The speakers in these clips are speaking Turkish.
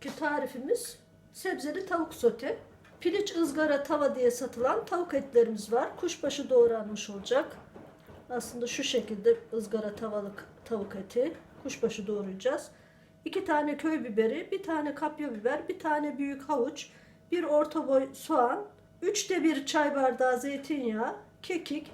Bugünkü tarifimiz sebzeli tavuk sote. Piliç ızgara tava diye satılan tavuk etlerimiz var. Kuşbaşı doğranmış olacak. Aslında şu şekilde ızgara tavalık tavuk eti. Kuşbaşı doğrayacağız. İki tane köy biberi, bir tane kapya biber, bir tane büyük havuç, bir orta boy soğan, üçte bir çay bardağı zeytinyağı, kekik,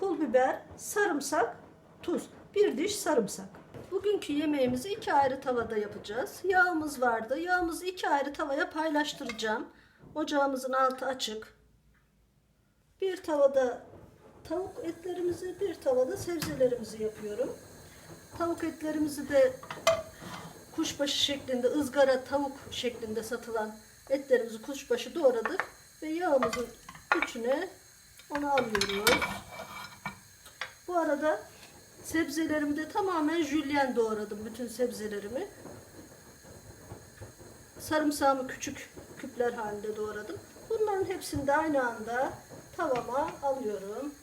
pul biber, sarımsak, tuz. Bir diş sarımsak. Bugünkü yemeğimizi iki ayrı tavada yapacağız. Yağımız vardı. Yağımızı iki ayrı tavaya paylaştıracağım. Ocağımızın altı açık. Bir tavada tavuk etlerimizi, bir tavada sebzelerimizi yapıyorum. Tavuk etlerimizi de kuşbaşı şeklinde, ızgara tavuk şeklinde satılan etlerimizi kuşbaşı doğradık ve yağımızın içine onu alıyoruz. Bu arada sebzelerimi de tamamen jülyen doğradım bütün sebzelerimi. Sarımsağımı küçük küpler halinde doğradım. Bunların hepsini de aynı anda tavama alıyorum.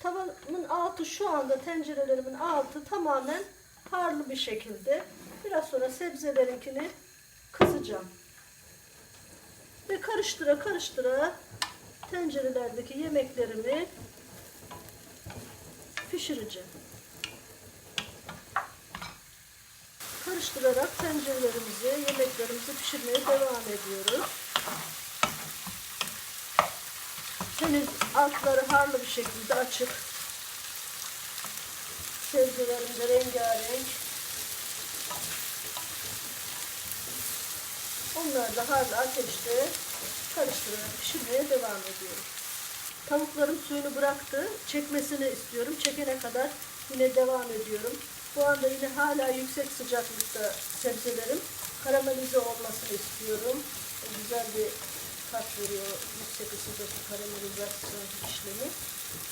Tavamın altı şu anda tencerelerimin altı tamamen harlı bir şekilde. Biraz sonra sebzelerinkini kısacağım. Ve karıştıra karıştıra tencerelerdeki yemeklerimi pişireceğim. Karıştırarak tencerelerimizi, yemeklerimizi pişirmeye devam ediyoruz. Temiz altları harlı bir şekilde açık. Sebzelerim de rengarenk. Onları da harlı ateşte karıştırarak pişirmeye devam ediyorum. Tavuklarım suyunu bıraktı. Çekmesini istiyorum. Çekene kadar yine devam ediyorum. Bu anda yine hala yüksek sıcaklıkta sebzelerim. Karamelize olmasını istiyorum. Güzel bir tat veriyor yüksek ısıdaki karamelizasyon işlemi.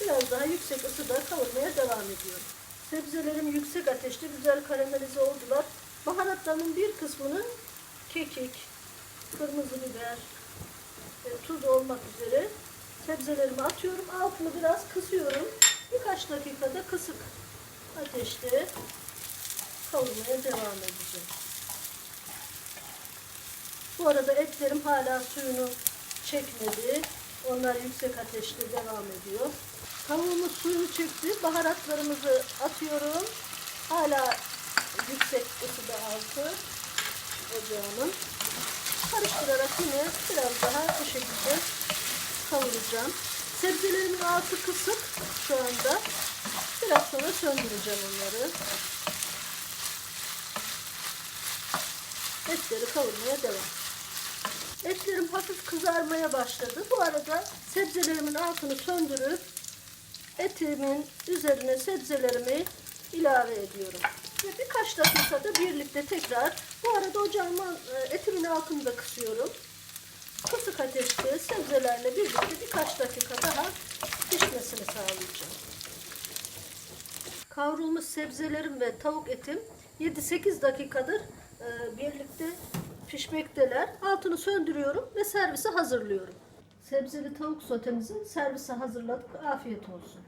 Biraz daha yüksek ısıda kavurmaya devam ediyorum. Sebzelerim yüksek ateşte güzel karamelize oldular. Baharatlarımın bir kısmını kekik, kırmızı biber, e, tuz olmak üzere sebzelerimi atıyorum. Altını biraz kısıyorum. Birkaç dakikada kısık ateşte kavurmaya devam edeceğim. Bu arada etlerim hala suyunu çekmedi. Onlar yüksek ateşte devam ediyor. Tavuğumuz suyunu çekti. Baharatlarımızı atıyorum. Hala yüksek ısıda altı ocağımın. Karıştırarak yine biraz daha bu şekilde kavuracağım. Sebzelerimin altı kısık şu anda. Biraz sonra söndüreceğim onları. Etleri kavurmaya devam. Etlerim hafif kızarmaya başladı. Bu arada sebzelerimin altını söndürüp etimin üzerine sebzelerimi ilave ediyorum. Ve birkaç dakikada birlikte tekrar bu arada ocağımın e, etimin altını da kısıyorum. Kısık ateşte sebzelerle birlikte birkaç dakika daha pişmesini sağlayacağım. Kavrulmuş sebzelerim ve tavuk etim 7-8 dakikadır e, birlikte pişmekteler. Altını söndürüyorum ve servise hazırlıyorum. Sebzeli tavuk sotemizin servise hazırladık. Afiyet olsun.